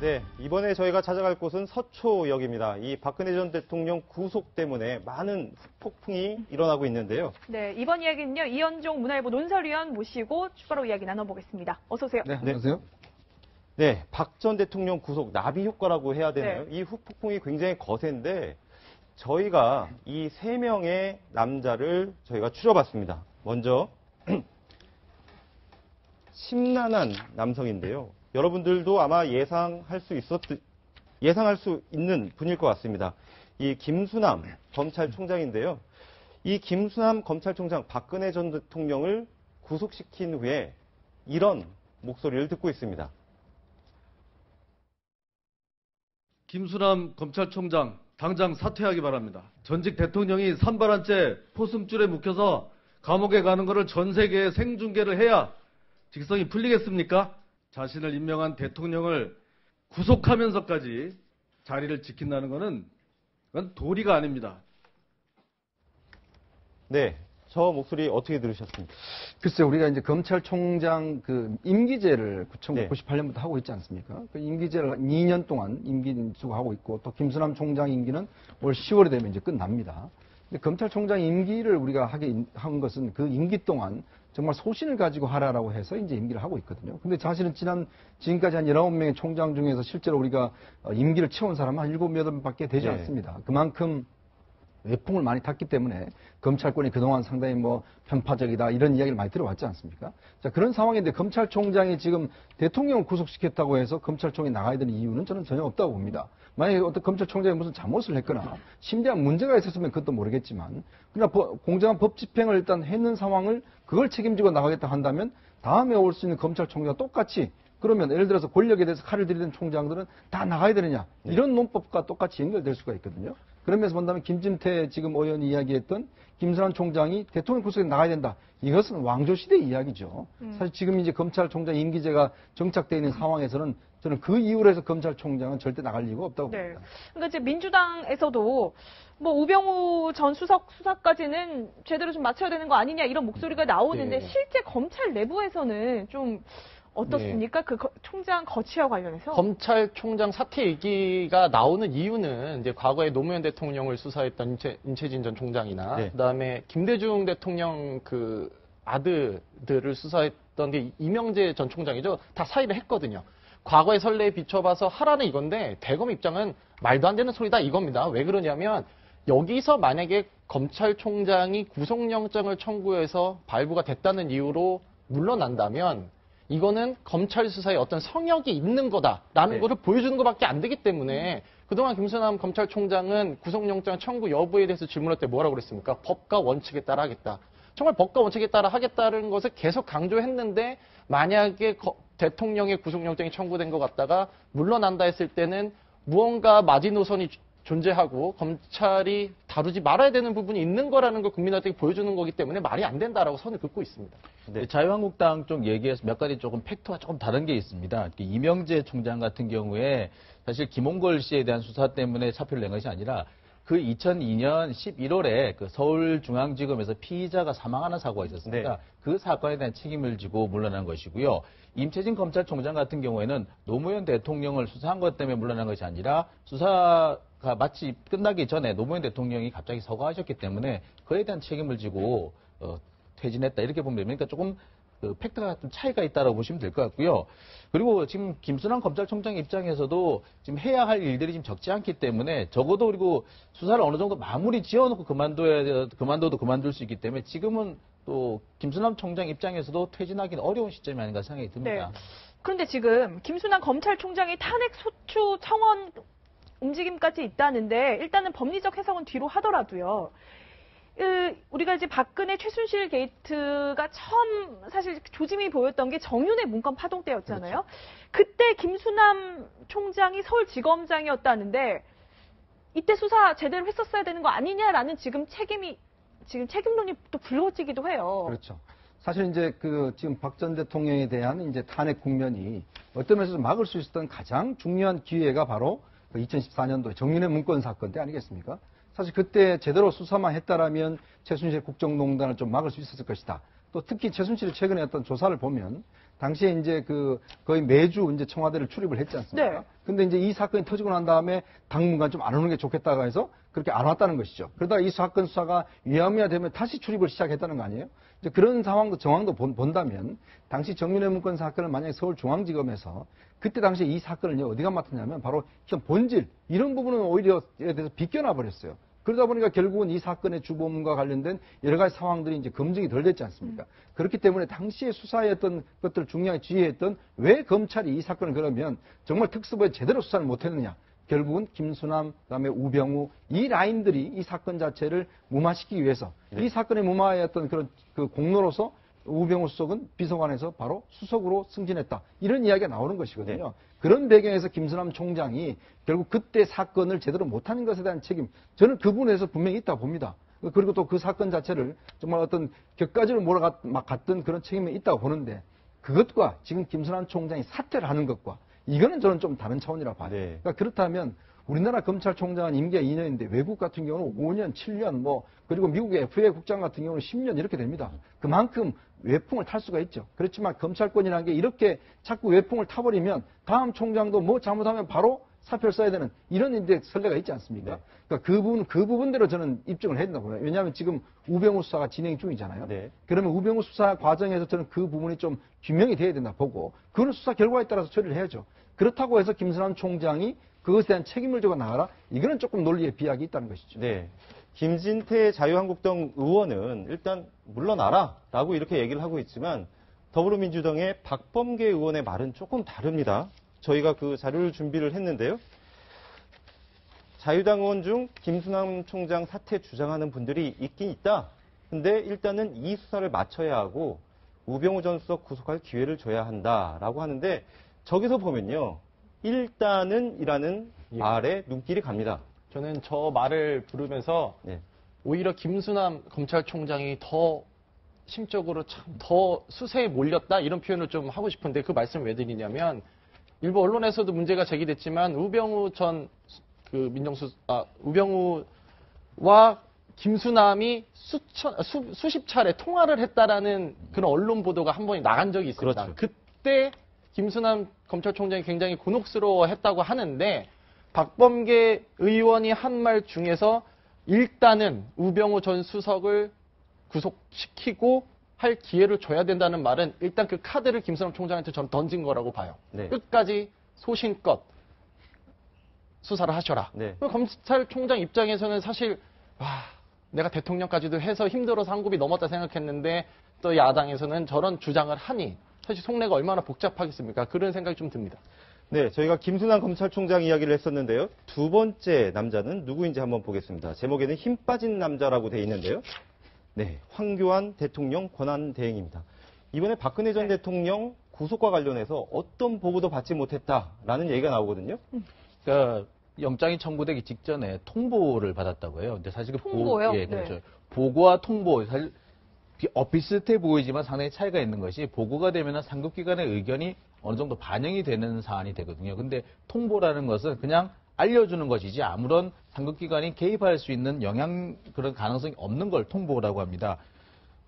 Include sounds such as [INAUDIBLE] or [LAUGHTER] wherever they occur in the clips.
네, 이번에 저희가 찾아갈 곳은 서초역입니다. 이 박근혜 전 대통령 구속 때문에 많은 폭풍이 일어나고 있는데요. 네, 이번 이야기는요, 이현종 문화일보 논설위원 모시고 추가로 이야기 나눠보겠습니다. 어서 오세요. 네, 안녕하세요. 네, 박전 대통령 구속 나비 효과라고 해야 되나요? 네. 이 후폭풍이 굉장히 거센데 저희가 이 세 명의 남자를 저희가 추려봤습니다. 먼저 [CLEARS THROAT] 심란한 남성인데요. 여러분들도 아마 예상할 수 있었 예상할 수 있는 분일 것 같습니다. 이 김수남 검찰총장인데요. 이 김수남 검찰총장 박근혜 전 대통령을 구속시킨 후에 이런 목소리를 듣고 있습니다. 김수남 검찰총장 당장 사퇴하기 바랍니다. 전직 대통령이 산발한 채 포숨줄에 묵혀서 감옥에 가는 것을 전 세계에 생중계를 해야 직성이 풀리겠습니까? 자신을 임명한 대통령을 구속하면서까지 자리를 지킨다는 것은 그건 도리가 아닙니다. 네, 저 목소리 어떻게 들으셨습니까? 글쎄 우리가 이제 검찰총장 그 임기제를 네. 1998년부터 하고 있지 않습니까? 그 임기제를 2년 동안 임기 수고 하고 있고 또 김수남 총장 임기는 올 10월에 되면 이제 끝납니다. 근데 검찰총장 임기를 우리가 하게 한 것은 그 임기 동안 정말 소신을 가지고 하라라고 해서 이제 임기를 하고 있거든요. 근데 사실은 지난 지금까지 한 19명의 총장 중에서 실제로 우리가 어, 임기를 채운 사람은 한 7, 8명밖에 되지 네. 않습니다. 그만큼 외풍을 많이 탔기 때문에 검찰권이 그동안 상당히 뭐 편파적이다 이런 이야기를 많이 들어왔지 않습니까? 자 그런 상황인데 검찰총장이 지금 대통령을 구속시켰다고 해서 검찰총이 나가야 되는 이유는 저는 전혀 없다고 봅니다. 만약에 어떤 검찰총장이 무슨 잘못을 했거나 심대한 문제가 있었으면 그것도 모르겠지만 그러나 법- 공정한 법 집행을 일단 했는 상황을 그걸 책임지고 나가겠다 한다면 다음에 올 수 있는 검찰총장 똑같이 그러면 예를 들어서 권력에 대해서 칼을 들이던 총장들은 다 나가야 되느냐 이런 논법과 똑같이 연결될 수가 있거든요. 그러면서 본다면 김진태 지금 의원이 이야기했던 김선환 총장이 대통령 구속에 나가야 된다. 이것은 왕조 시대 이야기죠. 사실 지금 이제 검찰총장 임기제가 정착되어 있는 상황에서는 저는 그 이유로 해서 검찰총장은 절대 나갈 이유가 없다고 네. 봅니다. 그러니까 이제 민주당에서도 뭐 우병우 전 수석 수사까지는 제대로 좀 맞춰야 되는 거 아니냐 이런 목소리가 나오는데 네. 실제 검찰 내부에서는 좀 어떻습니까? 그 거- 총장 거취와 관련해서? 검찰총장 사퇴 얘기가 나오는 이유는 이제 과거에 노무현 대통령을 수사했던 임채, 임채진 전 총장이나 네. 그다음에 김대중 대통령 그 아들들을 수사했던 게 이명재 전 총장이죠. 다 사의를 했거든요. 과거의 선례에 비춰봐서 하라는 이건데 대검 입장은 말도 안 되는 소리다 이겁니다. 왜 그러냐면 여기서 만약에 검찰총장이 구속영장을 청구해서 발부가 됐다는 이유로 물러난다면 이거는 검찰 수사에 어떤 성역이 있는 거다라는 네. 거를 보여주는 것밖에 안 되기 때문에 그동안 김수남 검찰총장은 구속영장 청구 여부에 대해서 질문할 때 뭐라고 그랬습니까? 법과 원칙에 따라 하겠다. 정말 법과 원칙에 따라 하겠다는 것을 계속 강조했는데 만약에 거- 대통령의 구속영장이 청구된 것 같다가 물러난다 했을 때는 무언가 마지노선이 주- 존재하고 검찰이 다루지 말아야 되는 부분이 있는 거라는 걸 국민한테 보여주는 거기 때문에 말이 안 된다라고 선을 긋고 있습니다. 네. 자유한국당 쪽 얘기에서 몇 가지 조금 팩트가 조금 다른 게 있습니다. 이명재 총장 같은 경우에 사실 김홍걸 씨에 대한 수사 때문에 사표를 낸 것이 아니라 그 2002년 11월에 그 서울중앙지검에서 피의자가 사망하는 사고가 있었습니다. 네. 그 사건에 대한 책임을 지고 물러난 것이고요. 임채진 검찰총장 같은 경우에는 노무현 대통령을 수사한 것 때문에 물러난 것이 아니라 수사가 마치 끝나기 전에 노무현 대통령이 갑자기 서거하셨기 때문에 그에 대한 책임을 지고 어, 퇴진했다 이렇게 보면. 그러니까 조금 그 팩트가 좀 차이가 있다라고 보시면 될 것 같고요. 그리고 지금 김순환 검찰총장 입장에서도 지금 해야 할 일들이 지금 적지 않기 때문에 적어도 그리고 수사를 어느 정도 마무리 지어놓고 그만둬야 돼- 그만둬도 그만둘 수 있기 때문에 지금은 또 김순환 총장 입장에서도 퇴진하기는 어려운 시점이 아닌가 생각이 듭니다. 그런데 지금 김순환 검찰총장이 탄핵 소추 청원 움직임까지 있다는데 일단은 법리적 해석은 뒤로 하더라도요. 으, 우리가 이제 박근혜 최순실 게이트가 처음 사실 조짐이 보였던 게 정윤의 문건 파동 때였잖아요. 그때 김수남 총장이 서울지검장이었다는데 이때 수사 제대로 했었어야 되는 거 아니냐라는 지금 책임이 지금 책임론이 또 불거지기도 해요. 그렇죠. 사실 이제 그 지금 박 전 대통령에 대한 이제 탄핵 국면이 어떤 면에서 막을 수 있었던 가장 중요한 기회가 바로 그 2014년도 정윤의 문건 사건 때 아니겠습니까? 사실 그때 제대로 수사만 했다라면 최순실 국정농단을 좀 막을 수 있었을 것이다. 또 특히 최순실이 최근에 어떤 조사를 보면 당시에 이제 그 거의 매주 이제 청와대를 출입을 했지 않습니까? 네. 근데 이제 이 사건이 터지고 난 다음에 당분간 좀 안 오는 게 좋겠다고 해서 그렇게 안 왔다는 것이죠. 그러다가 이 사건 수사가 위험해야 되면 다시 출입을 시작했다는 거 아니에요? 이제 그런 상황도 정황도 본, 본다면 당시 정윤회 문건 사건을 만약에 서울중앙지검에서 그때 당시에 이 사건을 어디가 맡았냐면 바로 현 본질 이런 부분은 오히려 에 대해서 비껴나 버렸어요. 그러다 보니까 결국은 이 사건의 주범과 관련된 여러 가지 상황들이 이제 검증이 덜 됐지 않습니까? 그렇기 때문에 당시에 수사의 어떤 것들을 중요하게 지휘했던 왜 검찰이 이 사건을 그러면 정말 특수부에 제대로 수사를 못했느냐? 결국은 김수남, 그다음에 우병우 이 라인들이 이 사건 자체를 무마시키기 위해서 이 사건의 어떤 그런 그 공로로서 우병우 수석은 비서관에서 바로 수석으로 승진했다. 이런 이야기가 나오는 것이거든요. 그런 배경에서 김수남 총장이 결국 그때 사건을 제대로 못하는 것에 대한 책임, 저는 그 부분에서 분명히 있다 고 봅니다. 그리고 또 그 사건 자체를 정말 어떤 격가지로 몰아갔 막 갔던 그런 책임이 있다고 보는데 그것과 지금 김수남 총장이 사퇴를 하는 것과 이거는 저는 좀 다른 차원이라 봐요. 네. 그러니까 그렇다면 우리나라 검찰총장은 임기가 2년인데 외국 같은 경우는 5년, 7년 뭐 그리고 미국의 FA 국장 같은 경우는 10년 이렇게 됩니다. 그만큼 외풍을 탈 수가 있죠. 그렇지만 검찰권이라는 게 이렇게 자꾸 외풍을 타버리면 다음 총장도 뭐 잘못하면 바로 사표를 써야 되는 이런 이제 선례가 있지 않습니까? 네. 그러니까 그 부분 그 부분대로 저는 입증을 해야 된다고 봐요. 왜냐하면 지금 우병우 수사가 진행 중이잖아요. 네. 그러면 우병우 수사 과정에서 저는 그 부분이 좀 규명이 돼야 된다 보고 그거는 수사 결과에 따라서 처리를 해야죠. 그렇다고 해서 김순환 총장이 그것에 대한 책임을 져고 나가라? 이거는 조금 논리의 비약이 있다는 것이죠. 네. 김진태 자유한국당 의원은 일단 물러나라라고 이렇게 얘기를 하고 있지만 더불어민주당의 박범계 의원의 말은 조금 다릅니다. 저희가 그 자료를 준비를 했는데요. 자유당 의원 중 김수남 총장 사퇴 주장하는 분들이 있긴 있다. 근데 일단은 이 수사를 마쳐야 하고 우병우 전 수석 구속할 기회를 줘야 한다라고 하는데 저기서 보면요. 일단은 이라는 예. 말에 눈길이 갑니다. 저는 저 말을 부르면서 네. 오히려 김수남 검찰총장이 더 심적으로 참 더 수세에 몰렸다 이런 표현을 좀 하고 싶은데 그 말씀을 왜 드리냐면 일부 언론에서도 문제가 제기됐지만 우병우 전 그 민정수 아 우병우와 김수남이 수천 수, 수십 차례 통화를 했다라는 그런 언론 보도가 한 번이 나간 적이 있습니다. 그렇죠. 그때 김수남 검찰총장이 굉장히 곤혹스러워했다고 하는데 박범계 의원이 한 말 중에서 일단은 우병우 전 수석을 구속시키고 할 기회를 줘야 된다는 말은 일단 그 카드를 김수남 총장한테 저는 던진 거라고 봐요. 네. 끝까지 소신껏 수사를 하셔라. 네. 그 검찰총장 입장에서는 사실 와 내가 대통령까지도 해서 힘들어서 한 굽이 넘었다 생각했는데 또 야당에서는 저런 주장을 하니 사실 속내가 얼마나 복잡하겠습니까? 그런 생각이 좀 듭니다. 네, 저희가 김순환 검찰총장 이야기를 했었는데요. 두 번째 남자는 누구인지 한번 보겠습니다. 제목에는 힘 빠진 남자라고 돼 있는데요. 네, 황교안 대통령 권한 대행입니다. 이번에 박근혜 전 네. 대통령 구속과 관련해서 어떤 보고도 받지 못했다라는 얘기가 나오거든요. 그러니까 영장이 청구되기 직전에 통보를 받았다고 해요. 근데 사실 그 통보요? 보, 예, 네. 그렇죠. 보고와 통보 사실 비- 어, 비슷해 보이지만 상당히 차이가 있는 것이 보고가 되면은 상급기관의 의견이 어느 정도 반영이 되는 사안이 되거든요. 근데 통보라는 것은 그냥 알려주는 것이지 아무런 상급기관이 개입할 수 있는 영향 그런 가능성이 없는 걸 통보라고 합니다.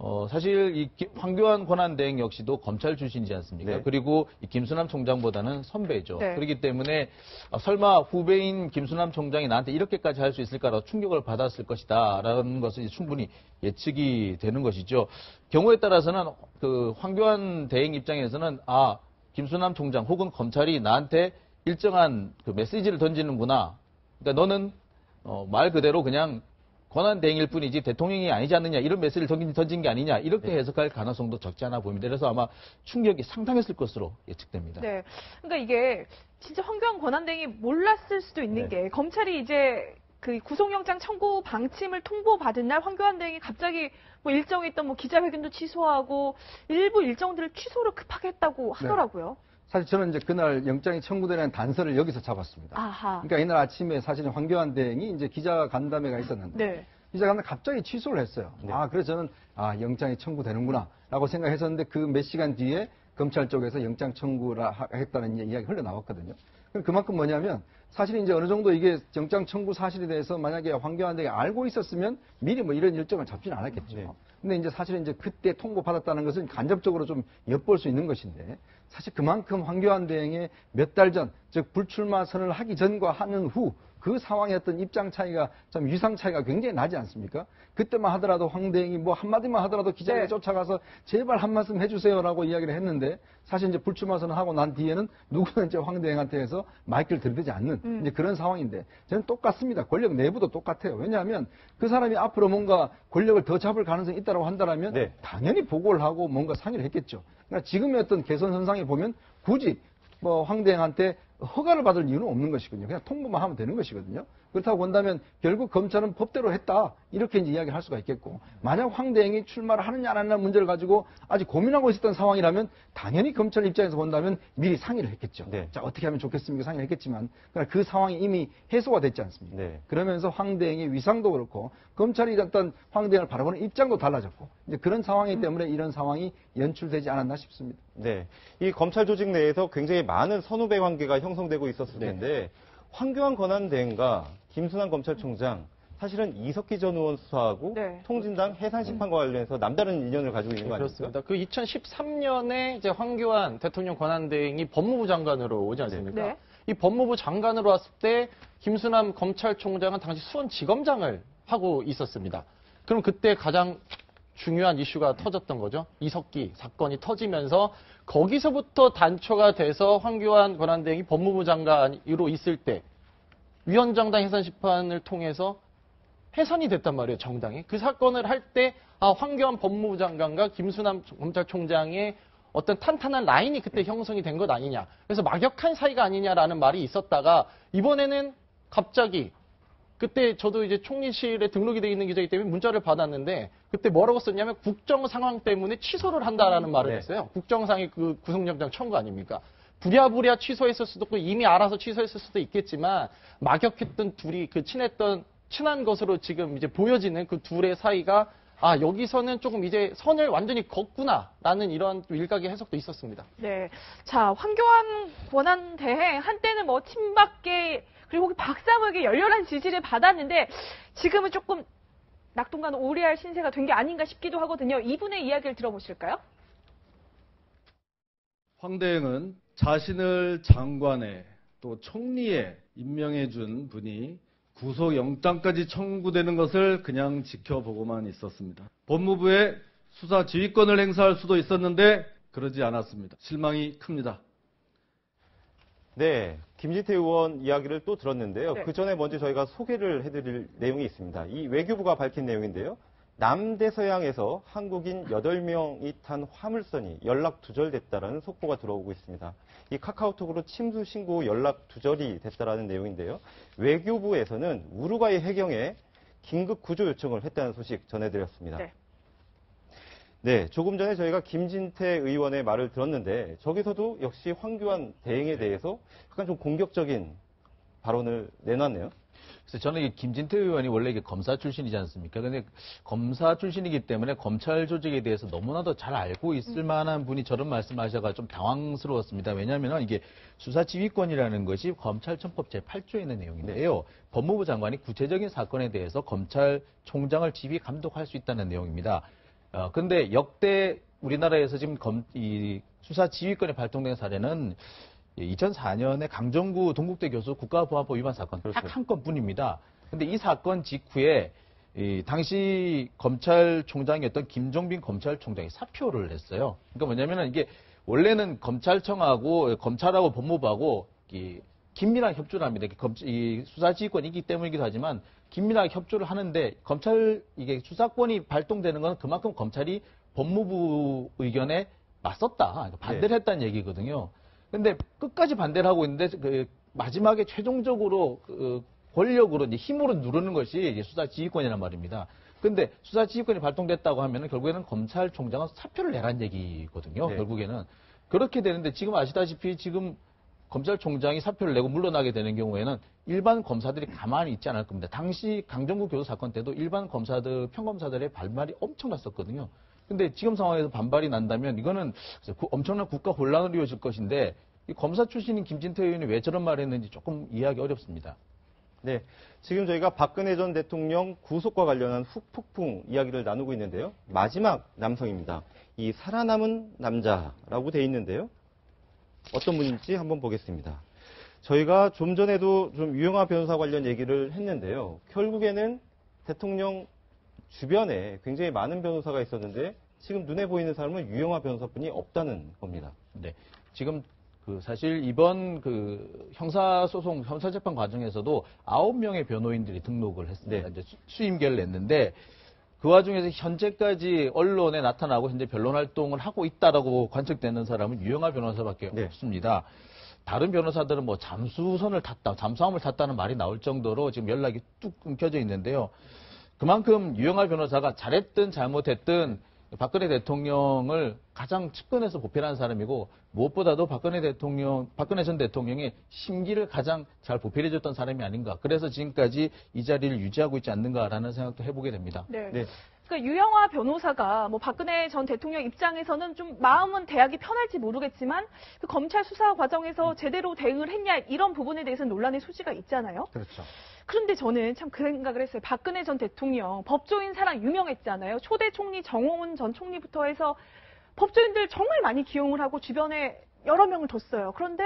어, 사실 이 기- 황교안 권한대행 역시도 검찰 출신이지 않습니까? 네. 그리고 이 김수남 총장보다는 선배죠. 네. 그렇기 때문에 어, 설마 후배인 김수남 총장이 나한테 이렇게까지 할 수 있을까라고 충격을 받았을 것이다라는 것은 충분히 예측이 되는 것이죠. 경우에 따라서는 그 황교안 대행 입장에서는 아 김수남 총장 혹은 검찰이 나한테 일정한 그 메시지를 던지는구나. 그러니까 너는 어, 말 그대로 그냥 권한 대행일 뿐이지 대통령이 아니지 않느냐 이런 메시지를 던진, 던진 게 아니냐 이렇게 해석할 가능성도 적지 않아 보입니다. 그래서 아마 충격이 상당했을 것으로 예측됩니다. 네. 그러니까 이게 진짜 황교안 권한 대행이 몰랐을 수도 있는 네. 게 검찰이 이제 그 구속영장 청구 방침을 통보받은 날 황교안 대행이 갑자기 뭐 일정에 있던 뭐 기자회견도 취소하고 일부 일정들을 취소를 급하게 했다고 하더라고요. 사실 저는 이제 그날 영장이 청구되는 단서를 여기서 잡았습니다. 아하. 그러니까 이날 아침에 사실은 황교안 대행이 이제 기자 간담회가 있었는데 네. 기자 간담회 갑자기 취소를 했어요. 네. 아 그래서 저는 아 영장이 청구되는구나라고 생각했었는데 그 몇 시간 뒤에 검찰 쪽에서 영장 청구라 하- 했다는 이야기 흘러 나왔거든요. 그만큼 뭐냐면 사실 이제 어느 정도 이게 영장 청구 사실에 대해서 만약에 황교안 대가 알고 있었으면 미리 뭐 이런 일정을 잡지는 않았겠죠. 네. 근데 이제 사실은 이제 그때 통보받았다는 것은 간접적으로 좀 엿볼 수 있는 것인데 사실 그만큼 황교안 대행의 몇 달 전, 즉 불출마 선언을 하기 전과 하는 후 그 상황의 어떤 입장 차이가 좀 위상 차이가 굉장히 나지 않습니까? 그때만 하더라도 황 대행이 뭐 한마디만 하더라도 기자에 네. 쫓아가서 제발 한 말씀 해주세요라고 이야기를 했는데 사실 이제 불출마 선언 하고 난 뒤에는 누구는 이제 황 대행한테 해서 마이크를 들이대지 않는 음. 이제 그런 상황인데 저는 똑같습니다. 권력 내부도 똑같아요. 왜냐하면 그 사람이 앞으로 뭔가 권력을 더 잡을 가능성이 있다고 한다면 네. 당연히 보고를 하고 뭔가 상의를 했겠죠. 그러니까 지금의 어떤 개선 선상에 보면 굳이 뭐 황대행한테 허가를 받을 이유는 없는 것이거든요. 그냥 통보만 하면 되는 것이거든요. 그렇다고 본다면 결국 검찰은 법대로 했다 이렇게 이제 이야기를 할 수가 있겠고 만약 황대행이 출마를 하느냐 안 하느냐 문제를 가지고 아직 고민하고 있었던 상황이라면 당연히 검찰 입장에서 본다면 미리 상의를 했겠죠. 네. 자 어떻게 하면 좋겠습니까 상의를 했겠지만 그러나 그 상황이 이미 해소가 됐지 않습니까? 네. 그러면서 황대행의 위상도 그렇고 검찰이 어떤 황대행을 바라보는 입장도 달라졌고 이제 그런 상황이기 때문에 이런 상황이 연출되지 않았나 싶습니다. 네. 이 검찰 조직 내에서 굉장히 많은 선후배 관계가 형 성되고 있었을 네. 텐데 황교안 권한대행과 김순환 검찰총장 사실은 이석기 전 의원 수사하고 네. 통진당 해산 심판과 관련해서 남다른 인연을 가지고 있는 거 아닙니까? 그렇습니다. 그 2013년에 이제 황교안 대통령 권한대행이 법무부 장관으로 오지 않습니까? 네. 이 법무부 장관으로 왔을 때 김수남 검찰총장은 당시 수원지검장을 하고 있었습니다. 그럼 그때 가장 중요한 이슈가 터졌던 거죠. 이석기 사건이 터지면서 거기서부터 단초가 돼서 황교안 권한대행이 법무부 장관으로 있을 때 위원장당 해산 심판을 통해서 해산이 됐단 말이에요, 정당이. 그 사건을 할 때, 아, 황교안 법무부 장관과 김수남 검찰총장의 어떤 탄탄한 라인이 그때 형성이 된 것 아니냐. 그래서 막역한 사이가 아니냐라는 말이 있었다가, 이번에는 갑자기, 그때 저도 이제 총리실에 등록이 돼 있는 기자이기 때문에 문자를 받았는데, 그때 뭐라고 썼냐면, 국정 상황 때문에 취소를 한다라는 말을 네. 했어요. 국정상의 그 구속영장 청구 아닙니까? 부랴부랴 취소했을 수도 있고 이미 알아서 취소했을 수도 있겠지만 막역했던 둘이 그 친했던 친한 것으로 지금 이제 보여지는 그 둘의 사이가 아 여기서는 조금 이제 선을 완전히 걷구나라는 이런 좀 일각의 해석도 있었습니다. 네. 자, 황교안 권한 대행 한때는 뭐 친박계 그리고 박사모에게 열렬한 지지를 받았는데 지금은 조금 낙동강 오리알 신세가 된 게 아닌가 싶기도 하거든요. 이분의 이야기를 들어보실까요? 황대행은 자신을 장관에 또 총리에 임명해 준 분이 구속 영장까지 청구되는 것을 그냥 지켜보고만 있었습니다. 법무부에 수사 지휘권을 행사할 수도 있었는데 그러지 않았습니다. 실망이 큽니다. 네, 김진태 의원 이야기를 또 들었는데요. 네. 그 전에 먼저 저희가 소개를 해드릴 내용이 있습니다. 이 외교부가 밝힌 내용인데요. 남대서양에서 한국인 8명이 탄 화물선이 연락 두절됐다라는 속보가 들어오고 있습니다. 이 카카오톡으로 침수 신고 연락 두절이 됐다라는 내용인데요. 외교부에서는 우루과이 해경에 긴급 구조 요청을 했다는 소식 전해드렸습니다. 네. 네, 조금 전에 저희가 김진태 의원의 말을 들었는데 저기서도 역시 황교안 대행에 대해서 약간 좀 공격적인 발언을 내놨네요. 그래서 저는 이 김진태 의원이 원래 이게 검사 출신이지 않습니까? 근데 검사 출신이기 때문에 검찰 조직에 대해서 너무나도 잘 알고 있을 만한 분이 저런 말씀하셔가 좀 당황스러웠습니다. 왜냐하면 이게 수사 지휘권이라는 것이 검찰청법 제8조에 있는 내용인데요. 법무부 장관이 구체적인 사건에 대해서 검찰총장을 지휘 감독할 수 있다는 내용입니다. 어, 근데 역대 우리나라에서 지금 검, 이 수사 지휘권이 발동된 사례는 2004년에 강정구 동국대 교수 국가보안법 위반 사건 그렇죠. 딱한 건뿐입니다. 근데 이 사건 직후에 이 당시 검찰총장이었던 김종빈 검찰총장이 사표를 했어요. 그러니까 뭐냐면은 이게 원래는 검찰청하고 검찰하고 법무부하고 이 긴밀한 협조를 합니다. 검- 이 수사지휘권이기 때문이기도 하지만 긴밀하게 협조를 하는데 검찰 이게 수사권이 발동되는 건 그만큼 검찰이 법무부 의견에 맞섰다, 그러니까 반대를 했다는 얘기거든요. 근데 끝까지 반대를 하고 있는데 그 마지막에 최종적으로 그 권력으로 이제 힘으로 누르는 것이 수사지휘권이란 말입니다. 근데 수사지휘권이 발동됐다고 하면은 결국에는 검찰총장은 사표를 내란 얘기거든요. 네. 결국에는 그렇게 되는데 지금 아시다시피 지금 검찰총장이 사표를 내고 물러나게 되는 경우에는 일반 검사들이 가만히 있지 않을 겁니다. 당시 강정구 교수 사건 때도 일반 검사들, 평검사들의 반발이 엄청났었거든요. 근데 지금 상황에서 반발이 난다면 이거는 구- 엄청난 국가 혼란을 이어질 것인데 이 검사 출신인 김진태 의원이 왜 저런 말을 했는지 조금 이해하기 어렵습니다. 네. 지금 저희가 박근혜 전 대통령 구속과 관련한 후폭풍 이야기를 나누고 있는데요. 마지막 남성입니다. 이 살아남은 남자라고 돼 있는데요. 어떤 분인지 한번 보겠습니다. 저희가 좀 전에도 좀 유영아 변호사 관련 얘기를 했는데요. 결국에는 대통령 주변에 굉장히 많은 변호사가 있었는데 지금 눈에 보이는 사람은 유영아 변호사뿐이 없다는 겁니다. 네. 지금 그 사실 이번 그 형사소송 형사재판 과정에서도 아홉 명의 변호인들이 등록을 했습니다. 네. 이제 수- 수임계를 냈는데 그 와중에서 현재까지 언론에 나타나고 현재 변론 활동을 하고 있다라고 관측되는 사람은 유영아 변호사밖에 네. 없습니다. 다른 변호사들은 뭐 잠수선을 탔다, 잠수함을 탔다는 말이 나올 정도로 지금 연락이 뚝 끊겨져 있는데요. 그만큼 유영아 변호사가 잘했든 잘못했든 박근혜 대통령을 가장 측근에서 보필하는 사람이고 무엇보다도 박근혜 대통령, 박근혜 전 대통령의 심기를 가장 잘 보필해줬던 사람이 아닌가. 그래서 지금까지 이 자리를 유지하고 있지 않는가라는 생각도 해보게 됩니다. 네. 네. 그러니까 유영아 변호사가 뭐 박근혜 전 대통령 입장에서는 좀 마음은 대학이 편할지 모르겠지만 그 검찰 수사 과정에서 제대로 대응을 했냐 이런 부분에 대해서는 논란의 소지가 있잖아요. 그렇죠. 그런데 저는 참 그 생각을 했어요. 박근혜 전 대통령 법조인 사랑 유명했잖아요. 초대 총리 정홍훈 전 총리부터 해서 법조인들 정말 많이 기용을 하고 주변에 여러 명을 뒀어요. 그런데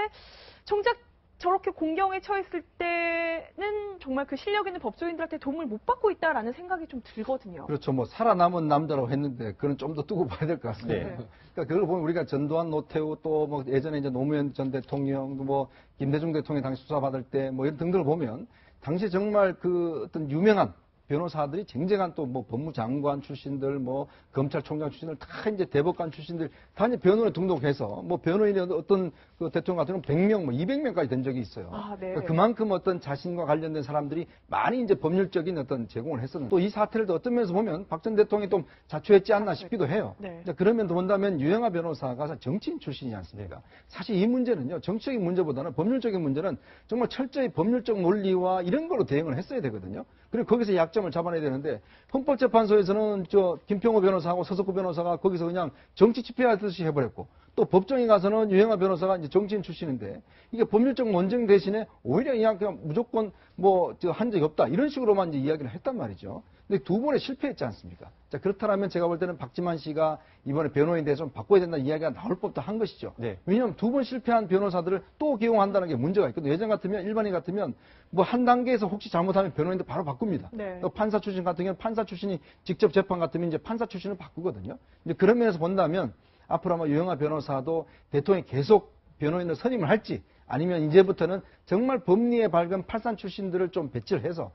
정작 저렇게 공경에 처했을 때는 정말 그 실력 있는 법조인들한테 도움을 못 받고 있다라는 생각이 좀 들거든요. 그렇죠. 뭐 살아남은 남자라고 했는데 그건 좀더 두고 봐야 될 것 같습니다. 네. 그러니까 그걸 보면 우리가 전두환, 노태우 또 뭐 예전에 이제 노무현 전 대통령, 뭐 김대중 대통령 당시 수사 받을 때 뭐 이런 등등을 보면 당시 정말 그 어떤 유명한 변호사들이 쟁쟁한 또 뭐 법무장관 출신들, 뭐 검찰총장 출신들 다 이제 대법관 출신들 다 이제 변호인에 등록해서 뭐 변호인이 어떤 그 대통령 같은 경우는 100명, 뭐 200명까지 된 적이 있어요. 아, 네. 그러니까 그만큼 어떤 자신과 관련된 사람들이 많이 이제 법률적인 어떤 제공을 했었는데 또 이 사태를 또 어떤 면에서 보면 박 전 대통령이 좀 자초했지 않나 싶기도 해요. 네. 자, 그러면 본다면 유영아 변호사가 정치인 출신이지 않습니까? 사실 이 문제는요, 정치적인 문제보다는 법률적인 문제는 정말 철저히 법률적 논리와 이런 걸로 대응을 했어야 되거든요. 그리고 거기서 약 점을 잡아내야 되는데 헌법재판소에서는 저 김평호 변호사하고 서석구 변호사가 거기서 그냥 정치 집회하듯이 해버렸고 또 법정에 가서는 유영아 변호사가 이제 정치인 출신인데 이게 법률적 논쟁 대신에 오히려 그냥, 그냥 무조건 뭐 한 적이 없다 이런 식으로만 이제 이야기를 했단 말이죠. 근데 두 번에 실패했지 않습니까? 자 그렇다면 제가 볼 때는 박지만 씨가 이번에 변호인 대해서 좀 바꿔야 된다는 이야기가 나올 법도 한 것이죠. 네. 왜냐하면 두 번 실패한 변호사들을 또 기용한다는 게 문제가 있거든요. 예전 같으면 일반인 같으면 뭐 한 단계에서 혹시 잘못하면 변호인들 바로 바꿉니다. 네. 또 판사 출신 같은 경우는 판사 출신이 직접 재판 같으면 이제 판사 출신을 바꾸거든요. 이제 그런 면에서 본다면 앞으로 아마 유영아 변호사도 대통령이 계속 변호인을 선임을 할지 아니면 이제부터는 정말 법리에 밝은 팔산 출신들을 좀 배치를 해서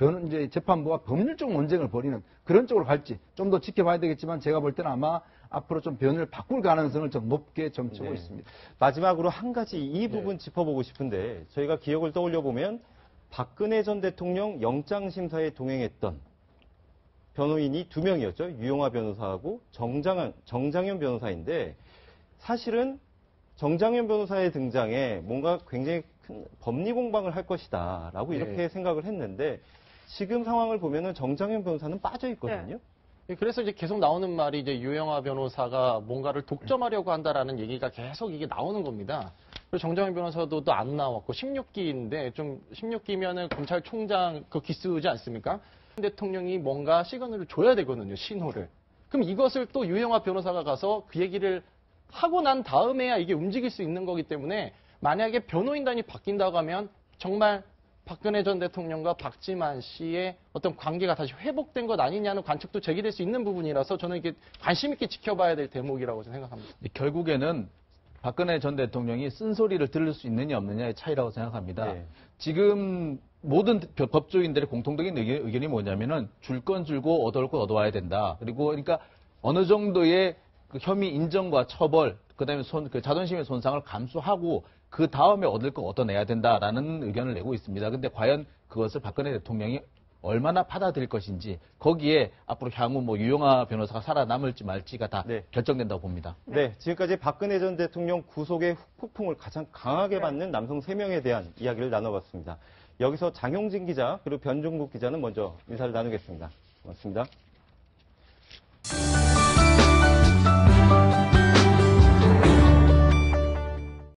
변 이제 재판부와 법률적 논쟁을 벌이는 그런 쪽으로 갈지 좀 더 지켜봐야 되겠지만 제가 볼 때는 아마 앞으로 좀 변을 바꿀 가능성을 좀 높게 점치고 네. 있습니다. 마지막으로 한 가지 이 부분 짚어보고 싶은데 저희가 기억을 떠올려 보면 박근혜 전 대통령 영장 심사에 동행했던 변호인이 두 명이었죠. 유용화 변호사하고 정장현, 정장현 변호사인데 사실은 정장현 변호사의 등장에 뭔가 굉장히 큰 법리 공방을 할 것이다라고 네. 이렇게 생각을 했는데 지금 상황을 보면은 정장현 변호사는 빠져 있거든요. 예, 그래서 이제 계속 나오는 말이 이제 유영아 변호사가 뭔가를 독점하려고 한다라는 얘기가 계속 이게 나오는 겁니다. 그리고 정정현 변호사도 또 안 나왔고 16기인데 좀 16기면은 검찰총장 그 기수지 않습니까? 대통령이 뭔가 시그널을 줘야 되거든요, 신호를. 그럼 이것을 또 유영아 변호사가 가서 그 얘기를 하고 난 다음에야 이게 움직일 수 있는 거기 때문에 만약에 변호인단이 바뀐다고 하면 정말 박근혜 전 대통령과 박지만 씨의 어떤 관계가 다시 회복된 것 아니냐는 관측도 제기될 수 있는 부분이라서 저는 이게 관심 있게 지켜봐야 될 대목이라고 생각합니다. 결국에는 박근혜 전 대통령이 쓴소리를 들을 수 있느냐 없느냐의 차이라고 생각합니다. 네. 지금 모든 벼- 법조인들의 공통적인 의견, 의견이 뭐냐면은 줄 건 줄고 얻을 건 얻어와야 된다. 그리고 그러니까 어느 정도의 그 혐의 인정과 처벌, 그다음에 손, 그 자존심의 손상을 감수하고 그 다음에 얻을 거 얻어내야 된다라는 의견을 내고 있습니다. 근데 과연 그것을 박근혜 대통령이 얼마나 받아들일 것인지 거기에 앞으로 향후 뭐 유영아 변호사가 살아남을지 말지가 다 네. 결정된다고 봅니다. 네, 지금까지 박근혜 전 대통령 구속의 후폭풍을 가장 강하게 받는 남성 3명에 대한 이야기를 나눠봤습니다. 여기서 장용진 기자 그리고 변종국 기자는 먼저 인사를 나누겠습니다. 고맙습니다.